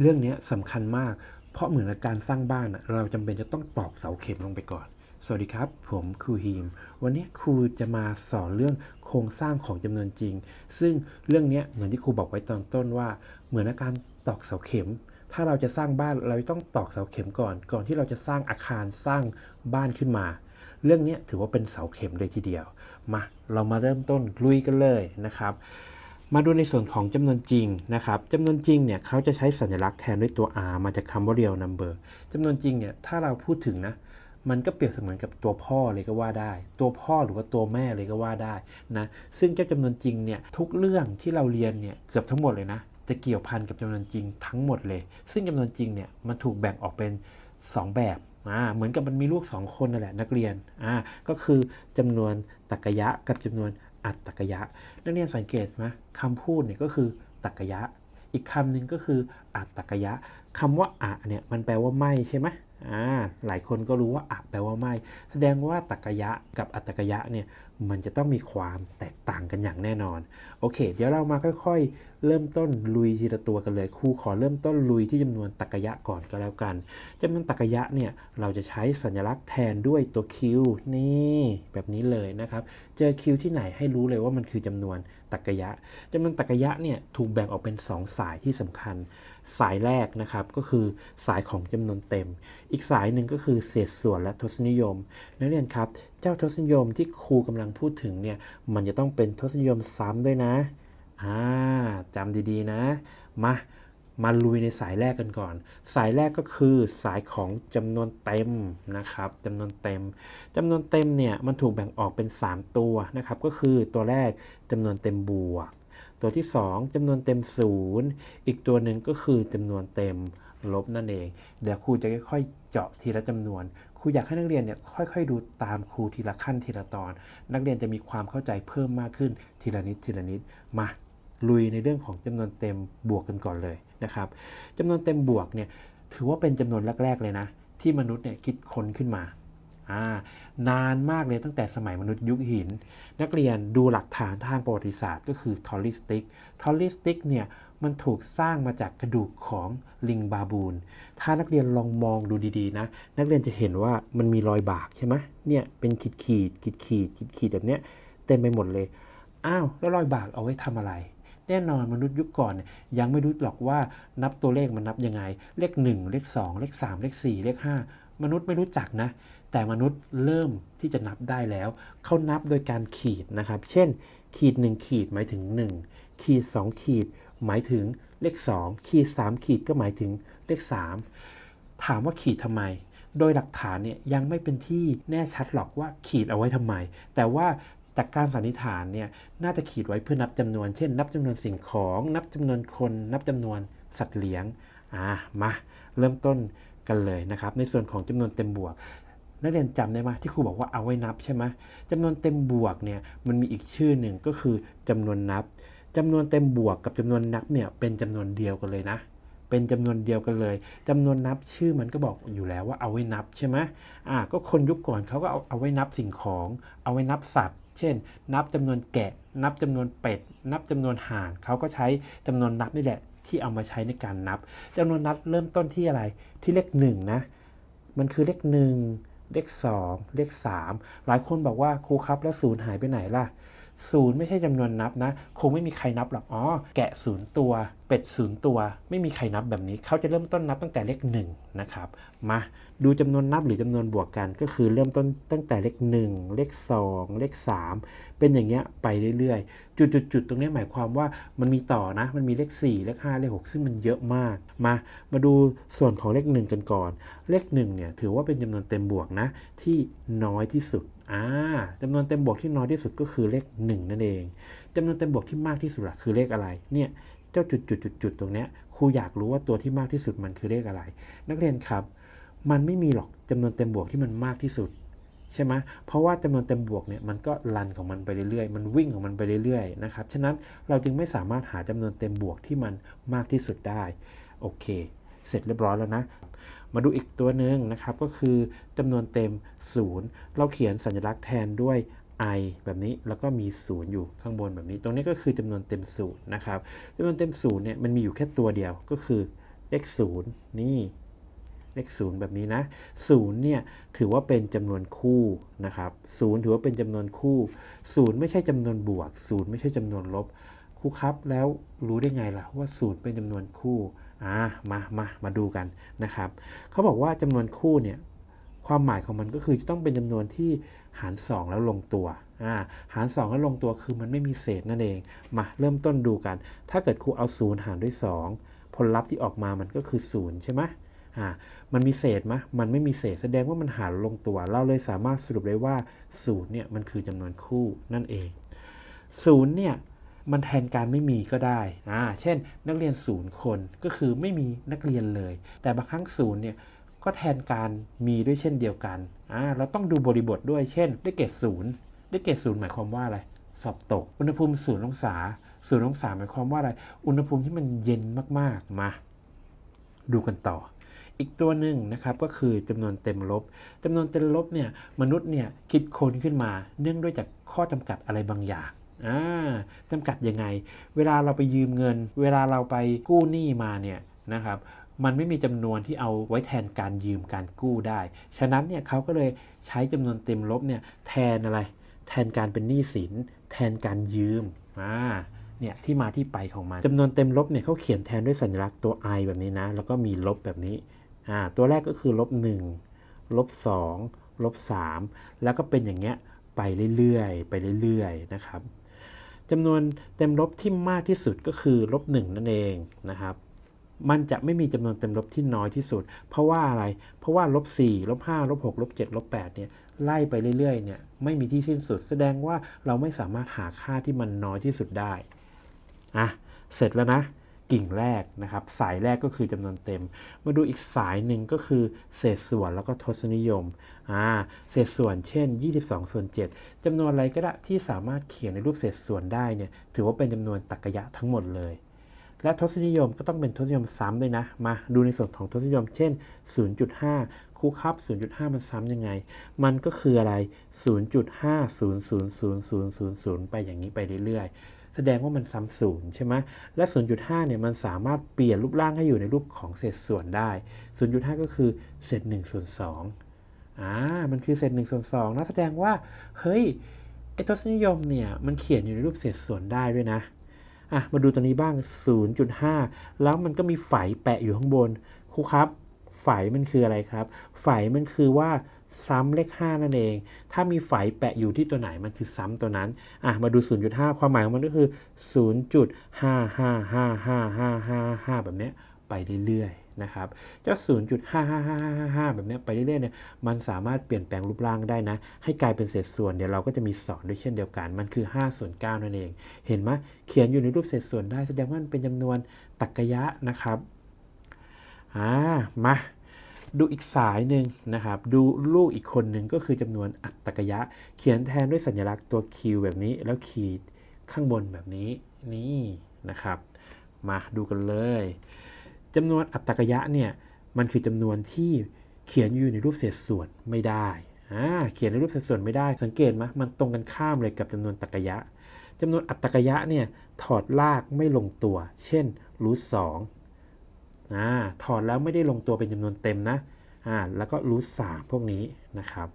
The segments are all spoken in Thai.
เรื่องนี้สำคัญมาก เพราะเหมือนกับการสร้างบ้านเราจำเป็นจะต้องตอกเสาเข็มลงไปก่อน สวัสดีครับ ผมครูฮีม วันนี้ครูจะมาสอนเรื่องโครงสร้างของจำนวนจริง ซึ่งเรื่องนี้เหมือนที่ครูบอกไว้ตอนต้นว่า เหมือนกับการตอกเสาเข็ม ถ้าเราจะสร้างบ้านเราต้องตอกเสาเข็มก่อน ก่อนที่เราจะสร้างอาคารสร้างบ้านขึ้นมา เรื่องนี้ถือว่าเป็นเสาเข็มเลยทีเดียว มาเรามาเริ่มต้นลุยกันเลยนะครับ มาดูในส่วนของจำนวนจริงนะครับจำนวนจริงเนี่ยเขาจะใช้สัญลักษณ์แทนด้วยตัว r มาจากคำว่า real number จำนวนจริงเนี่ยถ้าเราพูดถึงนะมันก็เปรียบเสมือนกับตัวพ่อเลยก็ว่าได้ ตัวพ่อหรือว่าตัวแม่เลยก็ว่าได้นะซึ่งเจ้าจำนวนจริงเนี่ยทุกเรื่องที่เราเรียนเนี่ยเกือบทั้งหมดเลยนะจะเกี่ยวพันกับจำนวนจริงทั้งหมดเลย ซึ่งจำนวนจริงเนี่ยมันถูกแบ่งออกเป็น 2 แบบอ่าเหมือนกับมันมีลูก 2 คนนั่นแหละนักเรียนอ่าก็คือจำนวนตรรกะกับจำนวน อัตตรกะนักเรียนสังเกตไหมคำพูดเนี่ยก็คือตักยะ อีกคำหนึ่งก็คืออัตตรกะคำว่าอะเนี่ยมันแปลว่าไม่ใช่ไหมอ่าหลายคนก็รู้ว่าอะแปลว่าไม่ แสดงว่าตักยะกับอัตตรกะเนี่ย มันจะต้องมีความแตกต่างกันอย่างแน่นอน โอเค เดี๋ยวเรามาค่อยๆ เริ่มต้นลุยทีละตัวกันเลยครูขอเริ่มต้นลุยที่จำนวนตรรกะก่อนก็แล้วกันจำนวนตรรกะเนี่ยเราจะใช้สัญลักษณ์แทนด้วยตัวคิวนี่แบบนี้เลยนะครับ เจอคิวที่ไหนให้รู้เลยว่ามันคือจำนวนตรรกะจำนวนตรรกะเนี่ยถูกแบ่งออกเป็น 2 สายที่สำคัญ สายแรกนะครับก็คือสายของจำนวนเต็ม อีกสายหนึ่งก็คือเศษส่วนและทศนิยมนักเรียนครับ เจ้าทศนิยมที่ครูกำลังพูดถึงเนี่ยมันจะต้องเป็นทศนิยมซ้ำด้วยนะอ่าจำดีๆนะ มามาลุยในสายแรกกันก่อน สายแรกก็คือสายของจำนวนเต็มนะครับจำนวนเต็มจำนวนเต็มเนี่ยมันถูกแบ่งออกเป็น 3 ตัวนะครับ ก็คือตัวแรกจำนวนเต็มบวก ตัวที่ 2จำนวนเต็มศูนย์อีกตัวหนึ่งก็คือจำนวนเต็ม ลบนั่นเอง เดี๋ยวครูจะค่อยๆเจาะทีละจำนวน ครูอยากให้นักเรียนเนี่ยค่อยๆ ดูตามครูทีละขั้นทีละตอน นักเรียนจะมีความเข้าใจเพิ่มมากขึ้นทีละนิดทีละนิด มาลุยในเรื่องของจำนวนเต็มบวกกันก่อนเลยนะครับจำนวนเต็มบวกเนี่ยถือว่าเป็นจำนวนแรกๆเลยนะ ที่มนุษย์เนี่ยคิดค้นขึ้นมา นานมากเลยตั้งแต่สมัยมนุษย์ยุคหิน นักเรียนดูหลักฐานทางประวัติศาสตร์ก็คือทอริสติกทอริสติกเนี่ยมันถูกสร้างมาจากกระดูกของลิงบาบูน ถ้านักเรียนลองมองดูดีๆนะ นักเรียนจะเห็นว่ามันมีรอยบากใช่ไหมเนี่ยเป็นขีดขีดขีดขีดขีดขีดแบบเนี้ยเต็มไปหมดเลย อ้าว แล้วรอยบากเอาไว้ทำอะไร แน่นอนมนุษย์ยุคก่อน ยังไม่รู้หรอกว่านับตัวเลขมันนับยังไง เลข 1 เลข 2 เลข 3 เลข 4 เลข 5 มนุษย์ไม่รู้จักนะ แต่มนุษย์เริ่มที่จะนับได้แล้ว เขานับโดยการขีดนะครับ เช่น ขีด 1 ขีดหมายถึง 1 ขีด 2 ขีด หมายถึงเลข 2 ขีด 3 ขีดก็หมายถึงเลข 3 ถามว่าขีดทำไม โดยหลักฐานเนี่ยยังไม่เป็นที่แน่ชัดหรอกว่าขีดเอาไว้ทำไม แต่ว่าจากการสันนิษฐานเนี่ยน่าจะขีดไว้เพื่อนับจำนวน เช่น นับจำนวนสิ่งของ นับจำนวนคน นับจำนวนสัตว์เลี้ยงอ่ามาเริ่มต้นกันเลยนะครับ ในส่วนของจำนวนเต็มบวก นักเรียนจำได้ไหมที่ครูบอกว่าเอาไว้นับใช่ไหมจำนวนเต็มบวกเนี่ยมันมีอีกชื่อหนึ่งก็คือจำนวนนับจำนวนเต็มบวกกับจำนวนนับเนี่ยเป็นจำนวนเดียวกันเลยนะ เป็นจำนวนเดียวกันเลยจำนวนนับชื่อมันก็บอกอยู่แล้วว่าเอาไว้นับใช่ไหมอ่าก็คนยุคก่อนเขาก็เอาเอาไว้นับสิ่งของ เอาไว้นับสัตว์เช่น นับจำนวนแกะ นับจำนวนเป็ด นับจำนวนห่านเขาก็ใช้จำนวนนับนี่แหละที่เอามาใช้ในการนับจำนวนนับเริ่มต้นที่อะไรที่เลขหนึ่งนะมันคือเลขหนึ่ง เลขสองเลขสามหลายคนบอกว่าครูครับแล้วศูนย์หายไปไหนล่ะศูนย์ไม่ใช่จำนวนนับนะ คงไม่มีใครนับหรอกอ๋อแกะศูนย์ตัว เป็ดศูนย์ตัวไม่มีใครนับแบบนี้ เขาจะเริ่มต้นนับตั้งแต่เลขหนึ่งนะครับ มาดูจำนวนนับหรือจำนวนบวกกัน ก็คือเริ่มต้นตั้งแต่เลขหนึ่งเลขสองเลขสามเป็นอย่างเงี้ยไปเรื่อยๆ จุดๆตรงนี้หมายความว่ามันมีต่อนะ มันมีเลข 4 เลข 5 เลข 6 ซึ่งมันเยอะมาก มา มาดูส่วนของเลข 1 กันก่อน เลข1เนี่ยถือว่าเป็นจำนวนเต็มบวกนะที่น้อยที่สุดอ่าจำนวนเต็มบวกที่น้อยที่สุดก็คือเลข 1 นั่นเองจำนวนเต็มบวกที่มากที่สุดล่ะคือเลขอะไรเนี่ยเจ้าจุดจุดจุดจุดตรงเนี้ยครูอยากรู้ว่าตัวที่มากที่สุดมันคือเลขอะไร นักเรียนครับ มันไม่มีหรอกจำนวนเต็มบวกที่มันมากที่สุดใช่ไหมเพราะว่าจำนวนเต็มบวกเนี่ยมันก็รันของมันไปเรื่อยๆ มันวิ่งของมันไปเรื่อยๆ นะครับ ฉะนั้นเราจึงไม่สามารถหาจำนวนเต็มบวกที่มันมากที่สุดได้ โอเค เสร็จเรียบร้อยแล้วนะ มาดูอีกตัวหนึ่งนะครับ ก็คือจำนวนเต็ม 0 เราเขียนสัญลักษณ์แทนด้วย i แบบนี้แล้วก็มี 0 อยู่ข้างบนแบบนี้ ตรงนี้ก็คือจำนวนเต็ม0นย์นะครับจำนวนเต็ม0เนี่ยมันมีอยู่แค่ตัวเดียวก็คือเลขศูนย์นี่เลขศูนย์แบบนี้นะศูนย์เนี่ยถือว่าเป็นจำนวนคู่นะครับศูนย์ถือว่าเป็นจำนวนคู่ศูนย์ไม่ใช่จำนวนบวกศูนย์ไม่ใช่จำนวนลบครูครับ แล้วรู้ได้ไงล่ะว่าศูนย์เป็นจำนวนคู่อ่ามามามาดูกันนะครับเขาบอกว่าจำนวนคู่เนี่ย ความหมายของมันก็คือจะต้องเป็นจำนวนที่หาร 2 แล้วลงตัวอ่าหาร 2 แล้วลงตัวคือมันไม่มีเศษนั่นเอง มาเริ่มต้นดูกัน ถ้าเกิดครูเอาศูนย์หารด้วย 2 ผลลัพธ์ที่ออกมามันก็คือศูนย์ใช่ไหมมันมีเศษไหมมันไม่มีเศษแสดงว่ามันหารลงตัว เราเลยสามารถสรุปได้ว่าศูนย์เนี่ยมันคือจำนวนคู่นั่นเองศูนย์เนี่ยมันแทนการไม่มีก็ได้ อ่า เช่น นักเรียนศูนย์คนก็คือไม่มีนักเรียนเลย แต่บางครั้งศูนย์เนี่ย ก็แทนการมีด้วยเช่นเดียวกันอ่าเราต้องดูบริบทด้วยเช่น ได้เกรดศูนย์ได้เกรดศูนย์หมายความว่าอะไร สอบตก อุณหภูมิศูนย์องศาศูนย์องศาหมายความว่าอะไร อุณหภูมิที่มันเย็นมากๆ มา ดูกันต่อ อีกตัวหนึ่งนะครับก็คือจำนวนเต็มลบจำนวนเต็มลบเนี่ยมนุษย์เนี่ยคิดค้นขึ้นมา เนื่องด้วยจากข้อจำกัดอะไรบางอย่างอ่าจำกัดยังไง เวลาเราไปยืมเงิน เวลาเราไปกู้หนี้มาเนี่ยนะครับ มันไม่มีจำนวนที่เอาไว้แทนการยืมการกู้ได้ ฉะนั้นเนี่ยเขาก็เลยใช้จำนวนเต็มลบเนี่ยแทนอะไร แทนการเป็นหนี้สิน แทนการยืมอ่าเนี่ยที่มาที่ไปของมันจำนวนเต็มลบเนี่ยเขาเขียนแทนด้วยสัญลักษณ์ตัว i แบบนี้นะ แล้วก็มีลบแบบนี้อ่าตัวแรกก็คือลบ1ลบ2ลบ3แล้วก็เป็นอย่างเงี้ยไปเรื่อยๆ ไปเรื่อยๆนะครับจำนวนเต็มลบที่มากที่สุดก็คือลบ1นั่นเองนะครับ มันจะไม่มีจำนวนเต็มลบที่น้อยที่สุด เพราะว่าอะไร เพราะว่าลบ4ลบ5ลบ6ลบ7ลบ8เนี่ยไล่ไปเรื่อยๆเนี่ยไม่มีที่สิ้นสุด แสดงว่าเราไม่สามารถหาค่าที่มันน้อยที่สุดได้อะเสร็จแล้วนะกิ่งแรกนะครับ สายแรกก็คือจำนวนเต็ม มาดูอีกสายหนึ่งก็คือเศษส่วนแล้วก็ทศนิยมอ่าเศษส่วนเช่น 22 ส่วน 7จำนวนอะไรก็ได้ที่สามารถเขียนในรูปเศษส่วนได้เนี่ยถือว่าเป็นจำนวนตรรกะทั้งหมดเลย และทศนิยมก็ต้องเป็นทศนิยมซ้ำด้วยนะ มาดูในส่วนของทศนิยม เช่น 0.5ครูครับ 0.5 มันซ้ำยังไง มันก็คืออะไร 0.5000000ไปอย่างนี้ไปเรื่อยๆ แสดงว่ามันซ้ำศูนย์ใช่ไหมและ 0.5 เนี่ยมันสามารถเปลี่ยนรูปร่างให้อยู่ในรูปของเศษส่วนได้ 0.5 ก็คือเศษ1ส่วน2อ่า มันคือเศษ1ส่วน2นะแสดงว่า เฮ้ย ไอ้ทศนิยมเนี่ย มันเขียนอยู่ในรูปเศษส่วนได้ด้วยนะ อะมาดูตัวนี้บ้าง 0.5 แล้วมันก็มีไฝแปะอยู่ข้างบนครูครับไฝมันคืออะไรครับไฝมันคือว่าซ้ำเลข 5 นั่นเอง ถ้ามีไฝแปะอยู่ที่ตัวไหนมันคือซ้ำตัวนั้น อะ มาดู 0.5 ความหมายของมันก็คือ 0.5555555แบบนี้ไปเรื่อยๆ นะครับเจ้า 0.55555 แบบนี้ไปเรื่อยๆเนี่ยมันสามารถเปลี่ยนแปลงรูปร่างได้นะ ให้กลายเป็นเศษส่วนเดี๋ยวเราก็จะมีสอนด้วยเช่นเดียวกัน มันคือ 5 ส่วน 9 นั่นเอง เห็นไหมเขียนอยู่ในรูปเศษส่วนได้แสดงว่ามันเป็นจำนวนตรรกะนะครับอ่ามาดูอีกสายหนึ่งนะครับ ดูลูกอีกคนหนึ่งก็คือจำนวนอัตตกยะ เขียนแทนด้วยสัญลักษณ์ตัว q แบบนี้ แล้วขีดข้างบนแบบนี้ นี่นะครับ มาดูกันเลย จำนวนอัตตกยะเนี่ยมันคือจำนวนที่เขียนอยู่ในรูปเศษส่วนไม่ได้อ่าเขียนในรูปเศษส่วนไม่ได้ สังเกตไหมมันตรงกันข้ามเลยกับจำนวนตรรกะยะจำนวนอัตตกยะเนี่ยถอดรากไม่ลงตัว เช่นรูทสองอ่าถอดแล้วไม่ได้ลงตัวเป็นจำนวนเต็มนะอ่าแล้วก็รูทสามพวกนี้นะครับ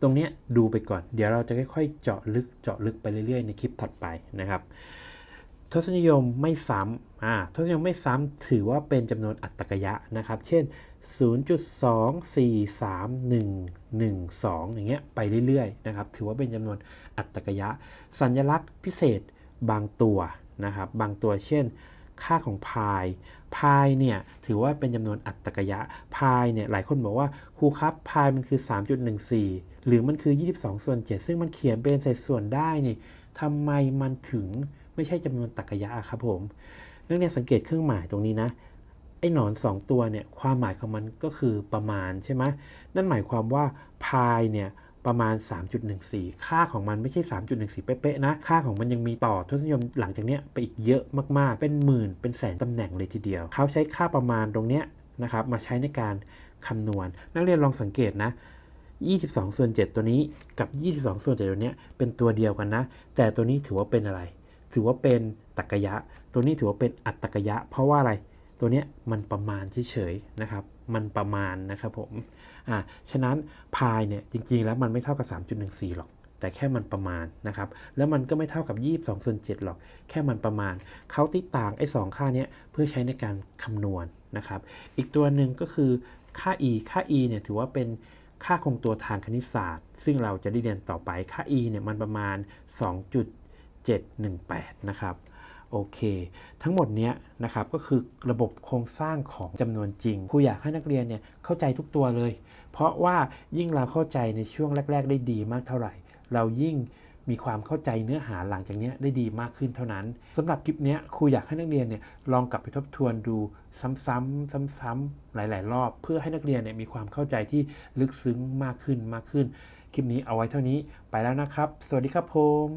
ตรงเนี้ยดูไปก่อน เดี๋ยวเราจะค่อยๆเจาะลึกเจาะลึกไปเรื่อยๆ ในคลิปถัดไปนะครับ ทศนิยมไม่ซ้ำอ่าทศนิยมไม่ซ้ำถือว่าเป็นจำนวนอัตตกยะนะครับ เช่น 0.243112 อย่างเงี้ยไปเรื่อยๆนะครับ ถือว่าเป็นจำนวนอัตตกยะ สัญลักษณ์พิเศษบางตัวนะครับ บางตัวเช่น ค่าของพาย พายเนี่ยถือว่าเป็นจำนวนอัตตกยะ พายเนี่ยหลายคนบอกว่าครูครับพายมันคือ 3.14 หรือมันคือ 22 ส่วน 7 ซึ่งมันเขียนเป็นเศษส่วนได้นี่ทำไมมันถึง ไม่ใช่จำนวนตรรกะยะครับผม นักเรียนสังเกตเครื่องหมายตรงนี้นะ ไอ้หนอน 2 ตัวเนี่ยความหมายของมันก็คือประมาณใช่ไหมนั่นหมายความว่าพายเนี่ยประมาณ 3.14 ค่าของมันไม่ใช่ 3.14 เป๊ะๆนะ ค่าของมันยังมีต่อทศนิยมหลังจากเนี้ยไปอีกเยอะมากๆ เป็นหมื่น เป็นแสนตำแหน่งเลยทีเดียว เขาใช้ค่าประมาณตรงเนี้ยนะครับมาใช้ในการคำนวณ นักเรียนลองสังเกตนะ 22ส่วน7ตัวนี้กับ 22ส่วน7ตัวเนี้ยเป็นตัวเดียวกันนะ แต่ตัวนี้ถือว่าเป็นอะไร ถือว่าเป็นตรรกะยะ ตัวนี้ถือว่าเป็นอัตตกยะ เพราะว่าอะไร ตัวนี้มันประมาณเฉยๆนะครับ มันประมาณนะครับผม อ่า ฉะนั้นพายเนี่ยจริงๆแล้วมันไม่เท่ากับ 3.14 หรอก แต่แค่มันประมาณนะครับ แล้วมันก็ไม่เท่ากับ 22ส่วน7หรอก แค่มันประมาณ เขาติดต่างไอ้สองค่าเนี้ยเพื่อใช้ในการคำนวณนะครับ อีกตัวหนึ่งก็คือค่า e ค่า e เนี่ยถือว่าเป็นค่าคงตัวทางคณิตศาสตร์ ซึ่งเราจะได้เรียนต่อไป ค่า e เนี่ยมันประมาณ 718 นะครับโอเค ทั้งหมดเนี้ยนะครับก็คือระบบโครงสร้างของจำนวนจริงครูอยากให้นักเรียนเนี่ยเข้าใจทุกตัวเลย เพราะว่ายิ่งเราเข้าใจในช่วงแรก ๆ ได้ดีมากเท่าไหร่ เรายิ่งมีความเข้าใจเนื้อหาหลังจากนี้ได้ดีมากขึ้นเท่านั้นสำหรับคลิปนี้ครูอยากให้นักเรียนเนี่ยลองกลับไปทบทวนดูซ้ำๆซ้ำๆหลาย ๆ รอบ เพื่อให้นักเรียนเนี่ยมีความเข้าใจที่ลึกซึ้งมากขึ้นมากขึ้น คลิปนี้เอาไว้เท่านี้ไปแล้วนะครับ สวัสดีครับผม